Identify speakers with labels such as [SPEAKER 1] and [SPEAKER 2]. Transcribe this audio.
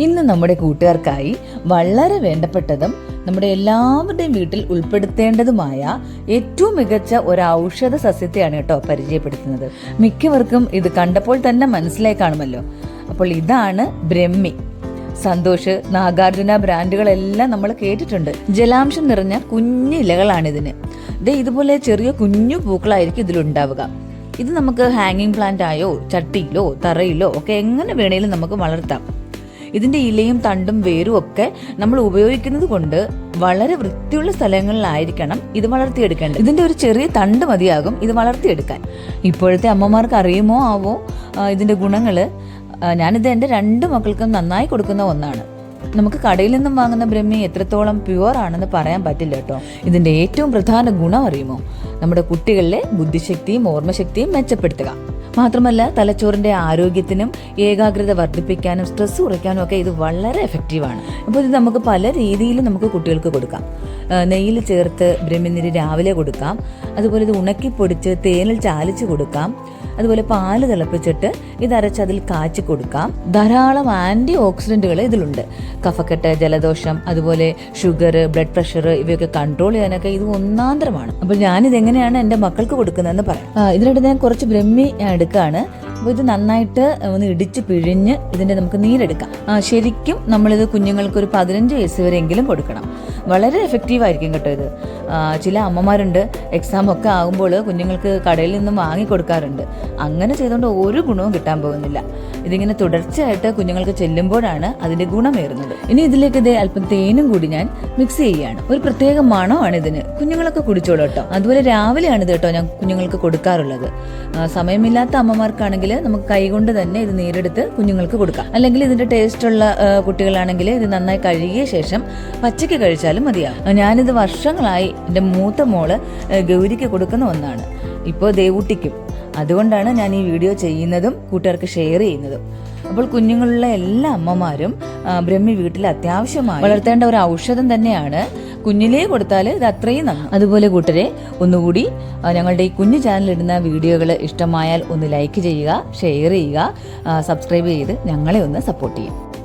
[SPEAKER 1] ഇന്ന് നമ്മുടെ കൂട്ടുകാർക്കായി വളരെ വേണ്ടപ്പെട്ടതും നമ്മുടെ എല്ലാവരുടെയും വീട്ടിൽ ഉൾപ്പെടുത്തേണ്ടതുമായ ഏറ്റവും മികച്ച ഒരു ഔഷധ സസ്യത്തെയാണ് കേട്ടോ പരിചയപ്പെടുത്തുന്നത്. മിക്കവർക്കും ഇത് കണ്ടപ്പോൾ തന്നെ മനസ്സിലായി കാണുമല്ലോ. അപ്പോൾ ഇതാണ് ബ്രഹ്മി. സന്തോഷ് നാഗാർജുന ബ്രാൻഡുകളെല്ലാം നമ്മൾ കേട്ടിട്ടുണ്ട്. ജലാംശം നിറഞ്ഞ കുഞ്ഞു ഇലകളാണിതിന്. ഇതേ ഇതുപോലെ ചെറിയ കുഞ്ഞു പൂക്കളായിരിക്കും ഇതിലുണ്ടാവുക. ഇത് നമുക്ക് ഹാങ്ങിങ് പ്ലാന്റ് ആയോ ചട്ടിയിലോ തറയിലോ ഒക്കെ എങ്ങനെ വേണേലും നമുക്ക് വളർത്താം. ഇതിന്റെ ഇലയും തണ്ടും വേരും ഒക്കെ നമ്മൾ ഉപയോഗിക്കുന്നത് കൊണ്ട് വളരെ വൃത്തിയുള്ള സ്ഥലങ്ങളിലായിരിക്കണം ഇത് വളർത്തിയെടുക്കേണ്ടത്. ഇതിന്റെ ഒരു ചെറിയ തണ്ട് മതിയാകും ഇത് വളർത്തിയെടുക്കാൻ. ഇപ്പോഴത്തെ അമ്മമാർക്ക് അറിയുമോ ആവോ ഇതിന്റെ ഗുണങ്ങൾ? ആ, ഞാനിത് എന്റെ രണ്ട് മക്കൾക്കും നന്നായി കൊടുക്കുന്ന ഒന്നാണ്. നമുക്ക് കടയിൽ നിന്നും വാങ്ങുന്ന ബ്രഹ്മി എത്രത്തോളം പ്യുവർ ആണെന്ന് പറയാൻ പറ്റില്ല കേട്ടോ. ഇതിന്റെ ഏറ്റവും പ്രധാന ഗുണം അറിയുമോ? നമ്മുടെ കുട്ടികളിലെ ബുദ്ധിശക്തിയും ഓർമ്മശക്തിയും മെച്ചപ്പെടുത്തുക. മാത്രമല്ല തലച്ചോറിന്റെ ആരോഗ്യത്തിനും ഏകാഗ്രത വർദ്ധിപ്പിക്കാനും സ്ട്രെസ് കുറയ്ക്കാനും ഒക്കെ ഇത് വളരെ എഫക്റ്റീവാണ് അപ്പോൾ ഇത് നമുക്ക് പല രീതിയിലും നമുക്ക് കുട്ടികൾക്ക് കൊടുക്കാം. നെയ്യിൽ ചേർത്ത് ബ്രഹ്മിനിരി രാവിലെ കൊടുക്കാം. അതുപോലെ ഇത് ഉണക്കിപ്പൊടിച്ച് തേനിൽ ചാലിച്ച് കൊടുക്കാം. അതുപോലെ പാൽ തിളപ്പിച്ചിട്ട് ഇത് അരച്ച് അതിൽ കാച്ചി കൊടുക്കാം. ധാരാളം ആന്റി ഓക്സിഡന്റുകൾ ഇതിലുണ്ട്. കഫക്കെട്ട് ജലദോഷം അതുപോലെ ഷുഗർ ബ്ലഡ് പ്രഷർ ഇവയൊക്കെ കൺട്രോൾ ചെയ്യാനൊക്കെ ഇത് ഒന്നാന്തരമാണ്. അപ്പോൾ ഞാനിത് എങ്ങനെയാണ് എന്റെ മക്കൾക്ക് കൊടുക്കുന്നതെന്ന് പറയാം. ഇതിനായിട്ട് ഞാൻ കുറച്ച് ബ്രഹ്മി എടുക്കുകയാണ് അപ്പോൾ ഇത് നന്നായിട്ട് ഒന്ന് ഇടിച്ച് പിഴിഞ്ഞ് ഇതിന്റെ നമുക്ക് നീരെടുക്കാം. ശരിക്കും നമ്മളിത് കുഞ്ഞുങ്ങൾക്ക് ഒരു പതിനഞ്ച് വയസ്സ് വരെയെങ്കിലും കൊടുക്കണം. വളരെ എഫക്റ്റീവ് ആയിരിക്കും കേട്ടോ ഇത്. ചില അമ്മമാരുണ്ട്. എക്സാം ഒക്കെ ആകുമ്പോൾ കുഞ്ഞുങ്ങൾക്ക് കടയിൽ നിന്നും വാങ്ങിക്കൊടുക്കാറുണ്ട്. അങ്ങനെ ചെയ്തുകൊണ്ട് ഒരു ഗുണവും കിട്ടാൻ പോകുന്നില്ല. ഇതിങ്ങനെ തുടർച്ചയായിട്ട് കുഞ്ഞുങ്ങൾക്ക് ചെല്ലുമ്പോഴാണ് അതിന്റെ ഗുണമേറുന്നത്. ഇനി ഇതിലേക്ക് ഇതേ അല്പം തേനും കൂടി ഞാൻ മിക്സ് ചെയ്യുകയാണ്. ഒരു പ്രത്യേക മണമാണ് ഇതിന്. കുഞ്ഞുങ്ങളൊക്കെ കുടിച്ചോളൂ കേട്ടോ. അതുപോലെ രാവിലെയാണ് ഇത് കേട്ടോ ഞാൻ കുഞ്ഞുങ്ങൾക്ക് കൊടുക്കാറുള്ളത്. സമയമില്ലാത്ത അമ്മമാർക്കാണെങ്കിൽ നമുക്ക് കൈകൊണ്ട് തന്നെ ഇത് നേരെടുത്ത് കുഞ്ഞുങ്ങൾക്ക് കൊടുക്കാം. അല്ലെങ്കിൽ ഇതിന്റെ ടേസ്റ്റ് ഉള്ള ആ, കുട്ടികളാണെങ്കിൽ ഇത് നന്നായി കഴുകിയ ശേഷം പച്ചയ്ക്ക് കഴിച്ചാലും മതിയാവും. ഞാനിത് വർഷങ്ങളായി എന്റെ മൂത്ത മോൾ ഗൗരിക്ക് കൊടുക്കുന്ന ഒന്നാണ്. ഇപ്പോൾ ദേവൂട്ടിക്കും. അതുകൊണ്ടാണ് ഞാൻ ഈ വീഡിയോ ചെയ്യുന്നതും കൂട്ടുകാർക്ക് ഷെയർ ചെയ്യുന്നതും. അപ്പോൾ കുഞ്ഞുങ്ങളുള്ള എല്ലാ അമ്മമാരും ബ്രഹ്മി വീട്ടിൽ അത്യാവശ്യമായി വളർത്തേണ്ട ഒരു ഔഷധം തന്നെയാണ് കുഞ്ഞിലേ കൊടുത്താൽ ഇത് അത്രയും നന്ന്. അതുപോലെ കൂട്ടരെ ഒന്നുകൂടി ഞങ്ങളുടെ ഈ കുഞ്ഞു ചാനൽ ഇടുന്ന വീഡിയോകൾ ഇഷ്ടമായാൽ ഒന്ന് ലൈക്ക് ചെയ്യുക ഷെയർ ചെയ്യുക സബ്സ്ക്രൈബ് ചെയ്ത് ഞങ്ങളെ ഒന്ന് സപ്പോർട്ട് ചെയ്യുക.